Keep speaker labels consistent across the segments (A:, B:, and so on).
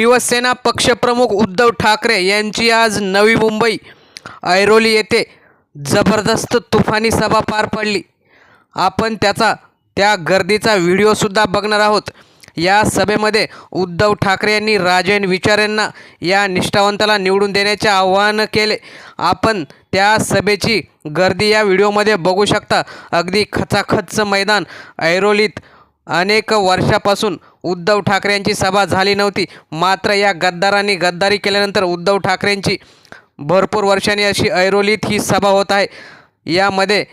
A: शिवसेना पक्षप्रमुख उद्धव ठाकरे यांची आज नवी मुंबई ऐरोली येथे जबरदस्त तुफानी सभा पार पडली. आपण त्याचा त्या गर्दीचा व्हिडिओसुद्धा बघणार आहोत. या सभेमध्ये उद्धव ठाकरे यांनी राजन विचारेंना या निष्ठावंताला निवडून देण्याचे आवाहन केले. आपण त्या सभेची गर्दी या व्हिडिओमध्ये बघू शकता. अगदी खचाखच मैदान ऐरोलीत अनेक वर्षापासून उद्धव ठाकरेंची सभा झाली नव्हती. मात्र या गद्दारांनी गद्दारी केल्यानंतर उद्धव ठाकरेंची भरपूर वर्षांनी अशी ऐरोलीत ही सभा होत आहे. यामध्ये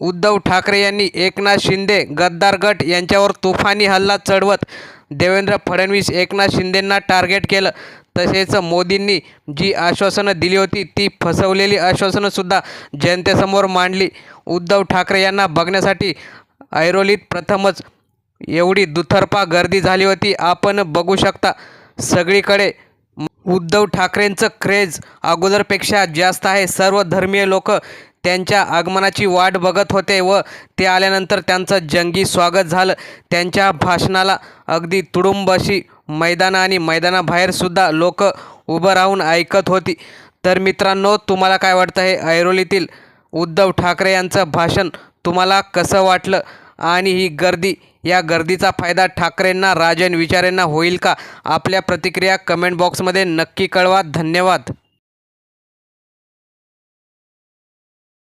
A: उद्धव ठाकरे यांनी एकनाथ शिंदे गद्दार गट यांच्यावर तुफानी हल्ला चढवत देवेंद्र फडणवीस एकनाथ शिंदेंना टार्गेट केलं. तसेच मोदींनी जी आश्वासनं दिली होती ती फसवलेली आश्वासनंसुद्धा जनतेसमोर मांडली. उद्धव ठाकरे यांना बघण्यासाठी ऐरोलीत प्रथमच एवढी दुतर्फा गर्दी झाली होती. आपण बघू शकता सगळीकडे उद्धव ठाकरेंचं क्रेज अगोदरपेक्षा जास्त आहे. सर्व धर्मीय लोक त्यांच्या आगमनाची वाट बघत होते व ते आल्यानंतर त्यांचं जंगी स्वागत झालं. त्यांच्या भाषणाला अगदी तुडुंब अशी आणि मैदानाबाहेरसुद्धा लोक उभं राहून ऐकत होती. तर मित्रांनो तुम्हाला काय वाटतं? हे ऐरोलीतील उद्धव ठाकरे यांचं भाषण तुम्हाला कसं वाटलं? आणि ही गर्दी या गर्दीचा फायदा ठाकरेंना राजन विचारेंना होईल का? आपल्या प्रतिक्रिया कमेंट बॉक्समध्ये नक्की कळवा. धन्यवाद.